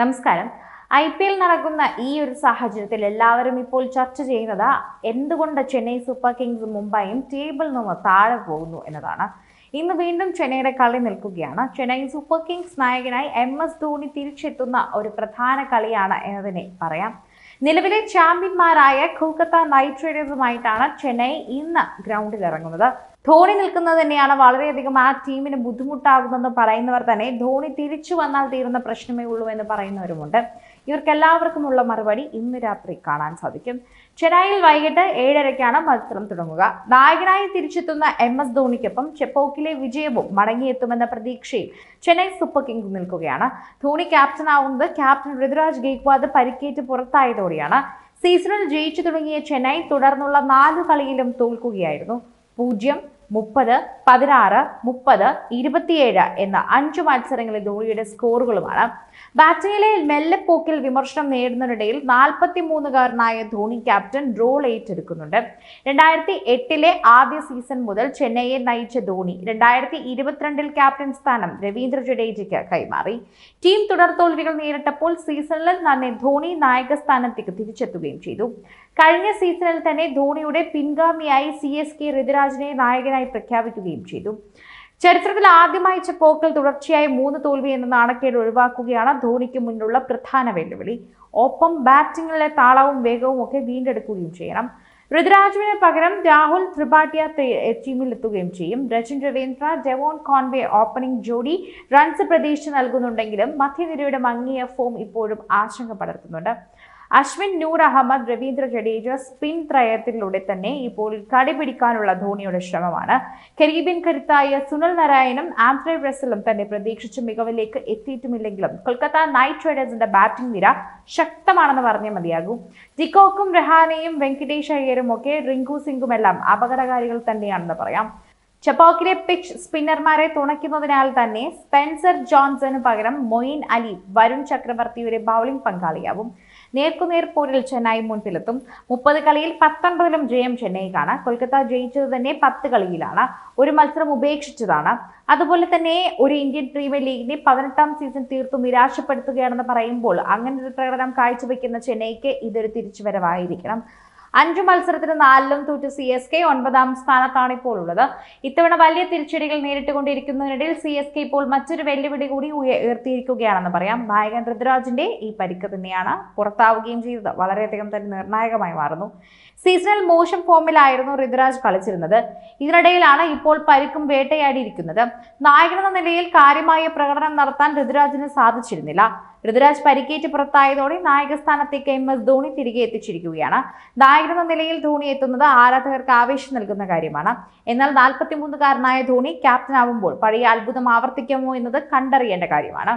നമസ്കാരം. I P L നടക്കുന്ന ഈ ഒരു സാഹചര്യത്തിൽ എല്ലാവരും ഇപ്പോൾ ചർച്ച ചെയ്യുന്നത് എന്തുകൊണ്ട് ചെന്നൈ സൂപ്പർ കിങ്സ് മുംബൈയും ടേബിളിൽ നിന്ന് താഴെ പോകുന്നു എന്നതാണ്. ഇന്ന് വീണ്ടും ചെന്നൈയുടെ കളി നിൽക്കുകയാണ്. ചെന്നൈ സൂപ്പർ കിങ്സ് നായകനായി എം എസ് ധോണി തിരിച്ചെത്തുന്ന ഒരു പ്രധാന കളിയാണ് എന്നതിനെ പറയാം. നിലവിലെ ചാമ്പ്യന്മാരായ കൊൽക്കത്ത നൈറ്റ് റൈഡേഴ്സുമായിട്ടാണ് ചെന്നൈ ഇന്ന് ഗ്രൗണ്ടിൽ ഇറങ്ങുന്നത്. ധോണി നിൽക്കുന്നത് തന്നെയാണ് വളരെയധികം ആ ടീമിന് ബുദ്ധിമുട്ടാകുമെന്ന് പറയുന്നവർ തന്നെ ധോണി തിരിച്ചു വന്നാൽ തീരുന്ന പ്രശ്നമേ ഉള്ളൂ എന്ന് പറയുന്നവരുമുണ്ട്. ഇവർക്കെല്ലാവർക്കുമുള്ള മറുപടി ഇന്ന് രാത്രി കാണാൻ സാധിക്കും. ചെന്നൈയിൽ വൈകിട്ട് ഏഴരയ്ക്കാണ് മത്സരം തുടങ്ങുക. നായകനായി തിരിച്ചെത്തുന്ന എം എസ് ധോണിക്കൊപ്പം ചെപ്പോക്കിലെ വിജയവും മടങ്ങിയെത്തുമെന്ന പ്രതീക്ഷയിൽ ചെന്നൈ സൂപ്പർ കിങ്സ് നിൽക്കുകയാണ്. ധോണി ക്യാപ്റ്റനാവുന്നത് ക്യാപ്റ്റൻ ഋതുരാജ് ഗെയ്ക്വാദ് പരിക്കേറ്റ് പുറത്തായതോടെയാണ്. സീസണിൽ ജയിച്ചു തുടങ്ങിയ ചെന്നൈ തുടർന്നുള്ള നാല് കളിയിലും തോൽക്കുകയായിരുന്നു. പൂജ്യം മുപ്പത് പതിനാറ് മുപ്പത് ഇരുപത്തിയേഴ് എന്ന അഞ്ചു മത്സരങ്ങളിൽ ധോണിയുടെ സ്കോറുകളുമാണ്. ബാറ്റിംഗിലെ മെല്ലെപ്പോക്കിൽ വിമർശനം നേടുന്നതിനിടയിൽ നാൽപ്പത്തി മൂന്നുകാരനായ ധോണി ക്യാപ്റ്റൻ റോൾ ഏറ്റെടുക്കുന്നുണ്ട്. രണ്ടായിരത്തി എട്ടിലെ ആദ്യ സീസൺ മുതൽ ചെന്നൈയെ നയിച്ച ധോണി രണ്ടായിരത്തി ഇരുപത്തിരണ്ടിൽ ക്യാപ്റ്റൻ സ്ഥാനം രവീന്ദ്ര ജഡേജയ്ക്ക് കൈമാറി. ടീം തുടർ തോൽവികൾ നേരിട്ടപ്പോൾ സീസണിൽ തന്നെ ധോണി നായക സ്ഥാനത്തേക്ക് തിരിച്ചെത്തുകയും ചെയ്തു. കഴിഞ്ഞ സീസണിൽ തന്നെ ധോണിയുടെ പിൻഗാമിയായി സി എസ് കെ ഋതുരാജിനെ നായകനായി പ്രഖ്യാപിക്കുകയും ചെയ്തു. ചരിത്രത്തിൽ ആദ്യമായി ചെപ്പോക്കിൽ തുടർച്ചയായി മൂന്ന് തോൽവി എന്ന നാണക്കേട് ഒഴിവാക്കുകയാണ് ധോണിക്ക് മുന്നിലുള്ള പ്രധാന വെല്ലുവിളി. ഒപ്പം ബാറ്റിംഗിലെ താളവും വേഗവും ഒക്കെ വീണ്ടെടുക്കുകയും ചെയ്യണം. ഋതുരാജുവിന് പകരം രാഹുൽ ത്രിപാഠിയ ടീമിൽ എത്തുകയും ചെയ്യും. Rachin Ravindra Devon Conway opening ജോഡി റൺസ് പ്രതീക്ഷ നൽകുന്നുണ്ടെങ്കിലും മധ്യനിരയുടെ മങ്ങിയ ഫോം ഇപ്പോഴും ആശങ്ക പടർത്തുന്നുണ്ട്. അശ്വിൻ നൂർ അഹമ്മദ് രവീന്ദ്ര ജഡേജ സ്പിൻ ത്രയത്തിലൂടെ തന്നെ ഇപ്പോൾ കടിപിടിക്കാനുള്ള ധോണിയുടെ ശ്രമമാണ്. കരീബിയൻ കരുത്തായ സുനിൽ നാരായണും ആന്ത്രേ റസലും തന്നെ പ്രതീക്ഷിച്ച മികവിലേക്ക് എത്തിയിട്ടുമില്ലെങ്കിലും കൊൽക്കത്ത നൈറ്റ് റൈഡേഴ്സിന്റെ ബാറ്റിംഗ് നിര ശക്തമാണെന്ന് പറഞ്ഞേ മതിയാകും. ജിക്കോക്കും രഹാനെയും വെങ്കടേഷ് അയ്യരും ഒക്കെ റിങ്കു സിംഗും എല്ലാം അപകടകാരികൾ തന്നെയാണെന്ന് പറയാം. ചപ്പോക്കിലെ പിച്ച് സ്പിന്നർമാരെ തുണയ്ക്കുന്നതിനാൽ തന്നെ സ്പെൻസർ ജോൺസന് പകരം മൊയിൻ അലി വരുൺ ചക്രവർത്തിയുടെ ബൗളിംഗ് പങ്കാളിയാവും. നേർക്കുനേർ പോരിൽ ചെന്നൈ മുൻപിലെത്തും. മുപ്പത് കളിയിൽ പത്തൊൻപതിലും ജയം ചെന്നൈക്കാണ്. കൊൽക്കത്ത ജയിച്ചത് തന്നെ പത്ത് കളിയിലാണ്. ഒരു മത്സരം ഉപേക്ഷിച്ചതാണ്. അതുപോലെ തന്നെ ഒരു ഇന്ത്യൻ പ്രീമിയർ ലീഗിന്റെ പതിനെട്ടാം സീസൺ തീർത്തും നിരാശപ്പെടുത്തുകയാണെന്ന് പറയുമ്പോൾ അങ്ങനെ ഒരു പ്രകടനം കാഴ്ചവെക്കുന്ന ചെന്നൈക്ക് ഇതൊരു തിരിച്ചുവരവായിരിക്കണം. അഞ്ചു മത്സരത്തിന് നാലിലും തോറ്റ് സി എസ് കെ ഒൻപതാം സ്ഥാനത്താണ് ഇപ്പോൾ ഉള്ളത്. ഇത്തവണ വലിയ തിരിച്ചടികൾ നേരിട്ടുകൊണ്ടിരിക്കുന്നതിനിടയിൽ സി എസ് കെ ഇപ്പോൾ മറ്റൊരു വെല്ലുവിളി കൂടി ഉയ- ഉയർത്തിയിരിക്കുകയാണെന്ന് പറയാം. നായകൻ ഋതുരാജിന്റെ ഈ പരിക്ക് തന്നെയാണ് പുറത്താവുകയും ചെയ്തത്. വളരെയധികം തന്നെ നിർണായകമായി മാറുന്നു. സീസണൽ മോശം ഫോമിലായിരുന്നു ഋതുരാജ് കളിച്ചിരുന്നത്. ഇതിനിടയിലാണ് ഇപ്പോൾ പരിക്കും വേട്ടയാടിയിരിക്കുന്നത്. നായകനെന്ന നിലയിൽ കാര്യമായ പ്രകടനം നടത്താൻ ഋതുരാജിന് സാധിച്ചിരുന്നില്ല. ഋതുരാജ് പരിക്കേറ്റ് പുറത്തായതോടെ നായക സ്ഥാനത്തേക്ക് എം എസ് ധോണി തിരികെ എത്തിച്ചിരിക്കുകയാണ്. നായകനെന്ന നിലയിൽ ധോണി എത്തുന്നത് ആരാധകർക്ക് ആവേശം നൽകുന്ന കാര്യമാണ്. എന്നാൽ നാൽപ്പത്തിമൂന്നുകാരനായ ധോണി ക്യാപ്റ്റനാവുമ്പോൾ പഴയ അത്ഭുതം ആവർത്തിക്കുമോ എന്നത് കണ്ടറിയേണ്ട കാര്യമാണ്.